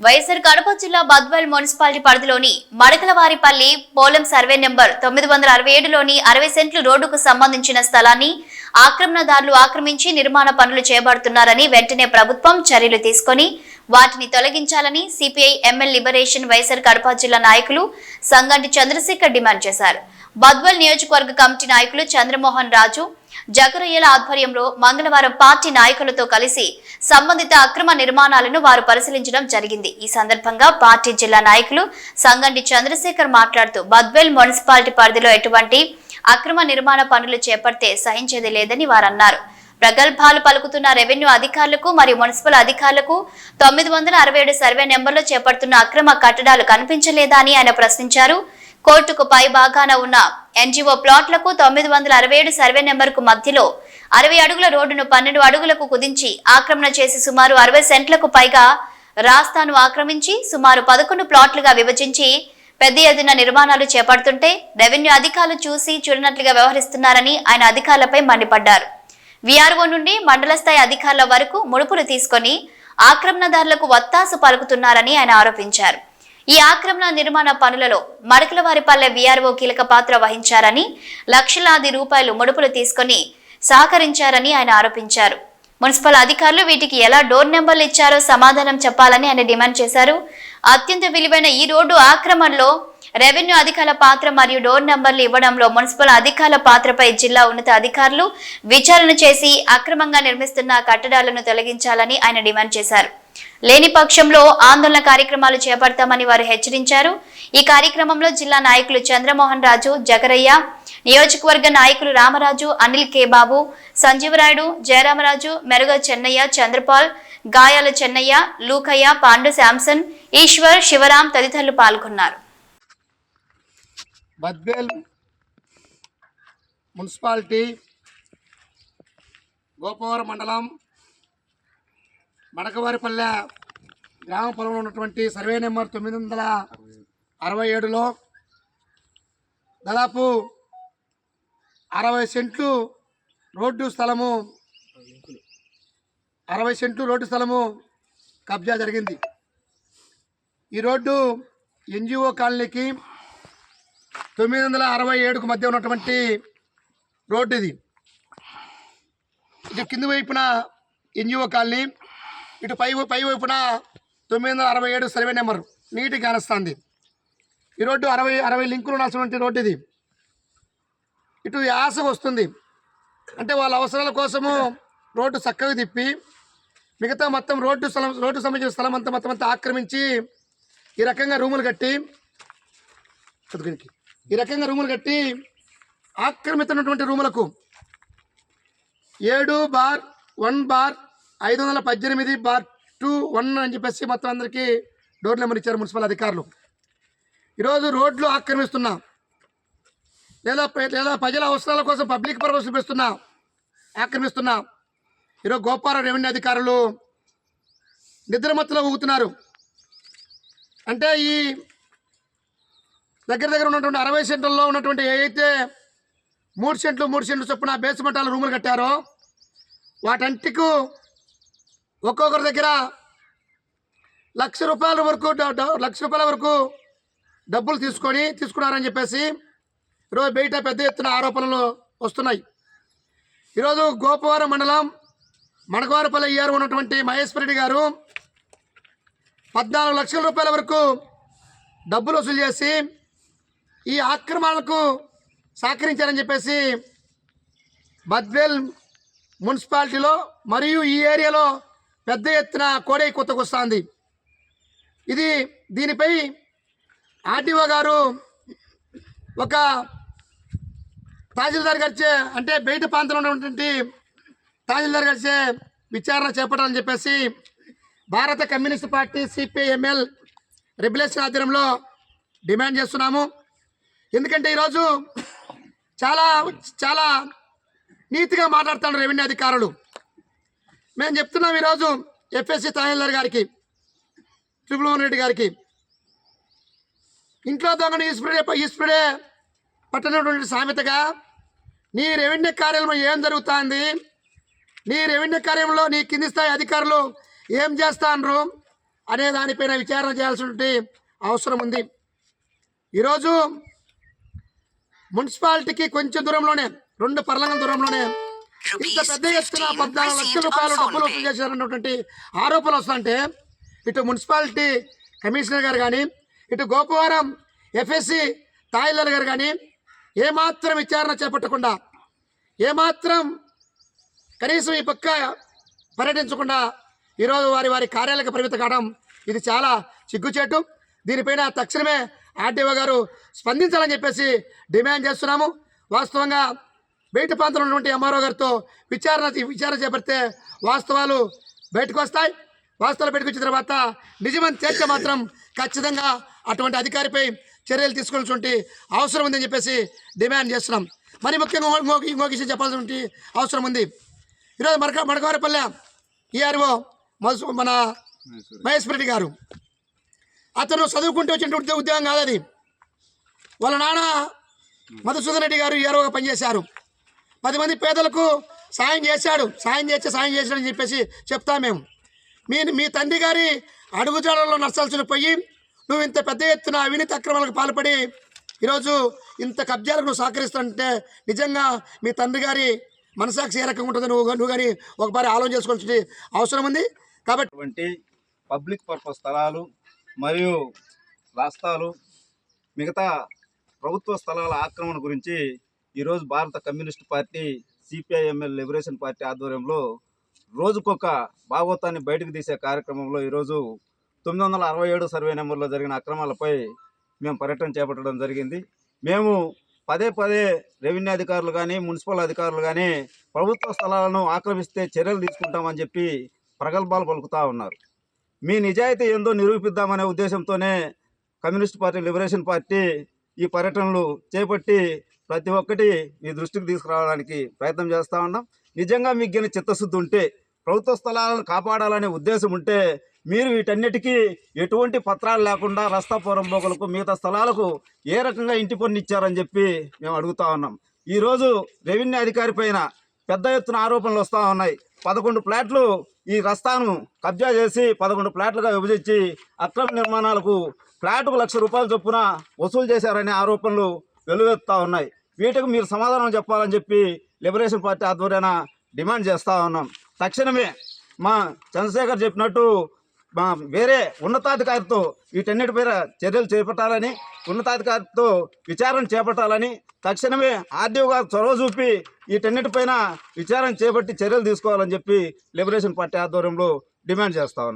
వైఎస్ఆర్ కడప జిల్లా బద్వాల్ మున్సిపాలిటీ పరిధిలోని మడకలవారిపల్లి పోలం survey number తొమ్మిది వందల అరవై ఏడులోని అరవై సెంట్లు రోడ్డుకు సంబంధించిన స్థలాన్ని ఆక్రమణదారులు ఆక్రమించి నిర్మాణ పనులు చేపడుతున్నారని వెంటనే ప్రభుత్వం చర్యలు తీసుకొని వాటిని తొలగించాలని CPI ML liberation YSR Kadapa జిల్లా నాయకులు సంగంటి చంద్రశేఖర్ డిమాండ్ చేశారు. బద్వల్ నియోజకవర్గ కమిటీ నాయకులు చంద్రమోహన్ రాజు జగరయ్యల ఆధ్వర్యంలో మంగళవారం పార్టీ నాయకులతో కలిసి సంబంధిత అక్రమ నిర్మాణాలను వారు పరిశీలించడం జరిగింది. ఈ సందర్భంగా పార్టీ జిల్లా నాయకులు సంగండి చంద్రశేఖర్ మాట్లాడుతూ బద్వేల్ మున్సిపాలిటీ పరిధిలో ఎటువంటి అక్రమ నిర్మాణ పనులు చేపడితే సహించేది లేదని వారన్నారు. ప్రగల్భాలు పలుకుతున్న రెవెన్యూ అధికారులకు మరియు మున్సిపల్ అధికారులకు తొమ్మిది వందల అరవై ఏడు సర్వే నెంబర్లో చేపడుతున్న అక్రమ కట్టడాలు కనిపించలేదా అని ఆయన ప్రశ్నించారు. కోర్టుకు పై భాగాన ఉన్న ఎన్జిఓ ప్లాట్లకు తొమ్మిది వందల అరవై ఏడు సర్వే నెంబర్కు మధ్యలో అరవై అడుగుల రోడ్డును పన్నెండు అడుగులకు కుదించి ఆక్రమణ చేసి సుమారు అరవై సెంట్లకు పైగా రాస్తాను ఆక్రమించి సుమారు పదకొండు ప్లాట్లుగా విభజించి పెద్ద ఎత్తున నిర్మాణాలు చేపడుతుంటే రెవెన్యూ అధికారులు చూసి చూడనట్లుగా వ్యవహరిస్తున్నారని ఆయన అధికారులపై మండిపడ్డారు. విఆర్ఓ నుండి మండల స్థాయి అధికారుల వరకు ముడుపులు తీసుకొని ఆక్రమణదారులకు వత్తాసు పలుకుతున్నారని ఆయన ఆరోపించారు. ఈ ఆక్రమణ నిర్మాణ పనులలో మడకలవారిపల్లె విఆర్ఓ కీలక పాత్ర వహించారని లక్షలాది రూపాయలు ముడుపులు తీసుకొని సహకరించారని ఆయన ఆరోపించారు. మున్సిపల్ అధికారులు వీటికి ఎలా డోర్ నెంబర్లు ఇచ్చారో సమాధానం చెప్పాలని ఆయన డిమాండ్ చేశారు. అత్యంత విలువైన ఈ రోడ్డు ఆక్రమణలో రెవెన్యూ అధికారుల పాత్ర మరియు డోర్ నెంబర్లు ఇవ్వడంలో మున్సిపల్ అధికారుల పాత్రపై జిల్లా ఉన్నత అధికారులు విచారణ చేసి అక్రమంగా నిర్మిస్తున్న కట్టడాలను తొలగించాలని ఆయన డిమాండ్ చేశారు. లేని పక్షంలో ఆందోళన కార్యక్రమాలు చేపడతామని వారు హెచ్చరించారు. ఈ కార్యక్రమంలో జిల్లా నాయకులు చంద్రమోహన్ రాజు జగరయ్య నియోజకవర్గ నాయకులు రామరాజు అనిల్ కే బాబు సంజీవరాయుడు జయరామరాజు మెరుగ చెన్నయ్య చంద్రపాల్ గాయాల చెన్నయ్య లూకయ్య పాండు శాంసన్ ఈశ్వర్ శివరాం తదితరులు పాల్గొన్నారు. మున్సిపాలిటీ గోపవరం మండలం మడకవారిపల్లె గ్రామ పొలంలో ఉన్నటువంటి సర్వే నెంబర్ తొమ్మిది వందల అరవై ఏడులో దాదాపు అరవై సెంట్లు రోడ్డు స్థలము అరవై సెంట్లు రోడ్డు స్థలము కబ్జా జరిగింది. ఈ రోడ్డు ఎన్జిఓ కాలనీకి తొమ్మిది వందల అరవై ఏడుకు మధ్య ఉన్నటువంటి రోడ్డు ఇది. ఇక కింది వైపున ఎన్జిఓ కాలనీ ఇటు పై పై వైపున తొమ్మిది వందల అరవై ఏడు సర్వే నెంబర్. నీట్గా కానొస్తుంది ఈ రోడ్డు అరవై అరవై లింకులు ఉండాల్సినటువంటి రోడ్డు ఇది. ఇటు యాస వస్తుంది. అంటే వాళ్ళ అవసరాల కోసము రోడ్డు చక్కగా తిప్పి మిగతా మొత్తం రోడ్డు స్థలం రోడ్డు సంబంధించిన స్థలం అంతా మొత్తం అంతా ఆక్రమించి ఈ రకంగా రూములు కట్టి ఈ రకంగా రూములు కట్టి ఆక్రమితున్నటువంటి రూములకు ఏడు బార్ వన్ బార్ ఐదు వందల పద్దెనిమిది బార్ టూ వన్ అని చెప్పేసి మొత్తం అందరికీ డోర్ నెంబర్ ఇచ్చారు మున్సిపల్ అధికారులు. ఈరోజు రోడ్లు ఆక్రమిస్తున్నా. లేదా లేదా ప్రజల అవసరాల కోసం పబ్లిక్ పర్పస్ పెస్తున్నా ఆక్రమిస్తున్నా. ఈరోజు గోపాల రెవెన్యూ అధికారులు నిద్రమత్తులో ఊగుతున్నారు. అంటే ఈ దగ్గర దగ్గర ఉన్నటువంటి అరవై సెంట్లలో ఉన్నటువంటి ఏదైతే మూడు సెంట్లు మూడు సెంట్లు చొప్పున బేస్మెంటాల రూములు కట్టారో వాటంటికు ఒక్కొక్కరి దగ్గర లక్ష రూపాయల వరకు లక్ష రూపాయల వరకు డబ్బులు తీసుకొని తీసుకున్నారని చెప్పేసి ఈరోజు బయట పెద్ద ఎత్తున ఆరోపణలు వస్తున్నాయి. ఈరోజు గోపవరం మండలం మణకవారపల్లి ఇయర్ ఉన్నటువంటి మహేశ్వర రెడ్డి గారు పద్నాలుగు లక్షల రూపాయల వరకు డబ్బులు వసూలు చేసి ఈ ఆక్రమణలకు సహకరించారని చెప్పేసి బద్వేల్ మున్సిపాలిటీలో మరియు ఈ ఏరియాలో పెద్ద ఎత్తున కోడై కొత్తకొస్తుంది ఇది దీనిపై ఆర్టీఓ గారు ఒక తహసీల్దార్ గారిచే అంటే బయట ప్రాంతంలో ఉన్నటువంటి తహసీల్దార్ గారిచే విచారణ చేపట్టాలని చెప్పేసి భారత కమ్యూనిస్ట్ పార్టీ సిపిఎంఎల్ రెగ్యులేషన్ ఆధ్వర్యంలో డిమాండ్ చేస్తున్నాము. ఎందుకంటే ఈరోజు చాలా చాలా నీతిగా మాట్లాడుతున్నారు రెవెన్యూ అధికారులు. మేము చెప్తున్నాం ఈరోజు ఎఫ్ఎస్సి తహసీల్దార్ గారికి ట్రిపుల్ రెడ్డి గారికి. ఇంట్లో దొంగను ఈశ్వరుడే ఈశ్వరుడే పట్టనటువంటి సామెతగా నీ రెవెన్యూ కార్యాలయంలో ఏం జరుగుతుంది? నీ రెవెన్యూ కార్యంలో నీ కింది స్థాయి అధికారులు ఏం చేస్తాండ్రు? అనే దానిపైన విచారణ చేయాల్సినటువంటి అవసరం ఉంది. ఈరోజు మున్సిపాలిటీకి కొంచెం దూరంలోనే రెండు పర్లంగల దూరంలోనే ఇంత పెద్ద ఎత్తున పద్నాలుగు లక్షల రూపాయల డబ్బులు వసూలు చేశారన్నటువంటి ఆరోపణలు వస్తుంటే ఇటు మున్సిపాలిటీ కమిషనర్ గారు కానీ ఇటు గోపవరం ఎఫ్ఎస్సి తాయిలర్ గారు కానీ ఏమాత్రం విచారణ చేపట్టకుండా ఏమాత్రం కనీసం ఈ పక్క పర్యటించకుండా ఈరోజు వారి వారి కార్యాలయ పరిమిత కావడం ఇది చాలా సిగ్గుచేటు దీనిపైన తక్షణమే ఆర్డీఓ గారు స్పందించాలని చెప్పేసి డిమాండ్ చేస్తున్నాము. వాస్తవంగా బయట ప్రాంతంలో ఉన్నటువంటి ఎంఆర్ఓ గారితో విచారణ విచారణ చేపడితే వాస్తవాలు బయటకు వస్తాయి. వాస్తవాలు బయటకు వచ్చిన తర్వాత నిజమని తేల్చే మాత్రం ఖచ్చితంగా అటువంటి అధికారిపై చర్యలు తీసుకోవాల్సినటువంటి అవసరం ఉందని చెప్పేసి డిమాండ్ చేస్తున్నాం. మరి ముఖ్యంగా ఇంకో- ఇంకో ఇంకో విషయం చెప్పాల్సినటువంటి అవసరం ఉంది. ఈరోజు మడక మడకవారిపల్లె ఈఆర్ఓ మధు మన మహేష్ రెడ్డి గారు. అతను చదువుకుంటూ వచ్చినటువంటి ఉద్యోగం కాదు అది వాళ్ళ నాన్న మధుసూదన్ రెడ్డి గారు ఈఆర్ఓగా పనిచేశారు. పది మంది పేదలకు సాయం చేశాడు. సాయం చేస్తే సాయం చేశాడని చెప్పేసి చెప్తా మేము. మీ మీ తండ్రి గారి అడుగుజాడల్లో నడచాల్సిన పోయి నువ్వు ఇంత పెద్ద ఎత్తున అవినీతి అక్రమాలకు పాల్పడి ఈరోజు ఇంత కబ్జాలకు నువ్వు సహకరిస్తుంటే నిజంగా మీ తండ్రి గారి మనసాక్షి ఏ రకంగా ఉంటుంది నువ్వు నువ్వు కానీ ఒకసారి ఆలోచన చేసుకోవాల్సిన అవసరం ఉంది. కాబట్టి వంటి పబ్లిక్ పర్పస్ స్థలాలు మరియు రాస్తాలు మిగతా ప్రభుత్వ స్థలాల ఆక్రమణ గురించి ఈరోజు భారత communist party CPIML liberation party ఆధ్వర్యంలో రోజుకొక భాగవతాన్ని బయటకు తీసే కార్యక్రమంలో ఈరోజు తొమ్మిది వందల అరవై ఏడు సర్వే నెంబర్లో జరిగిన అక్రమాలపై మేము పర్యటన చేపట్టడం జరిగింది. మేము పదే పదే రెవెన్యూ అధికారులు కానీ మున్సిపల్ అధికారులు కానీ ప్రభుత్వ స్థలాలను ఆక్రమిస్తే చర్యలు తీసుకుంటామని చెప్పి ప్రగల్భాలు పలుకుతూ ఉన్నారు. మీ నిజాయితీ ఏందో నిరూపిద్దామనే ఉద్దేశంతోనే కమ్యూనిస్ట్ పార్టీ లిబరేషన్ పార్టీ ఈ పర్యటనలు చేపట్టి ప్రతి ఒక్కటి మీ దృష్టికి తీసుకురావడానికి ప్రయత్నం చేస్తూ ఉన్నాం. నిజంగా మీకు గిన చిత్తశుద్ధి ఉంటే ప్రభుత్వ స్థలాలను కాపాడాలనే ఉద్దేశం ఉంటే మీరు వీటన్నిటికీ ఎటువంటి పత్రాలు లేకుండా రస్తా పోరంబోకులకు మిగతా స్థలాలకు ఏ రకంగా ఇంటి పన్ను ఇచ్చారని చెప్పి మేము అడుగుతా ఉన్నాం. ఈరోజు రెవెన్యూ అధికారి పైన పెద్ద ఎత్తున ఆరోపణలు వస్తూ ఉన్నాయి. పదకొండు ప్లాట్లు ఈ రస్తాను కబ్జా చేసి పదకొండు ప్లాట్లుగా విభజించి అక్రమ నిర్మాణాలకు ఫ్లాట్కు లక్ష రూపాయల చొప్పున వసూలు చేశారనే ఆరోపణలు వెలువెత్తా ఉన్నాయి. వీటికి మీరు సమాధానం చెప్పాలని చెప్పి లిబరేషన్ పార్టీ ఆధ్వర్యాన డిమాండ్ చేస్తూ ఉన్నాం. తక్షణమే మా చంద్రశేఖర్ చెప్పినట్టు మా వేరే ఉన్నతాధికారితో వీటన్నిటిపైన చర్యలు చేపట్టాలని ఉన్నతాధికారితో విచారణ చేపట్టాలని తక్షణమే ఆర్డీఓ గారు చొరవ చూపి వీటన్నిటిపైన విచారణ చేపట్టి చర్యలు తీసుకోవాలని చెప్పి లిబరేషన్ పార్టీ ఆధ్వర్యంలో డిమాండ్ చేస్తా ఉన్నాం.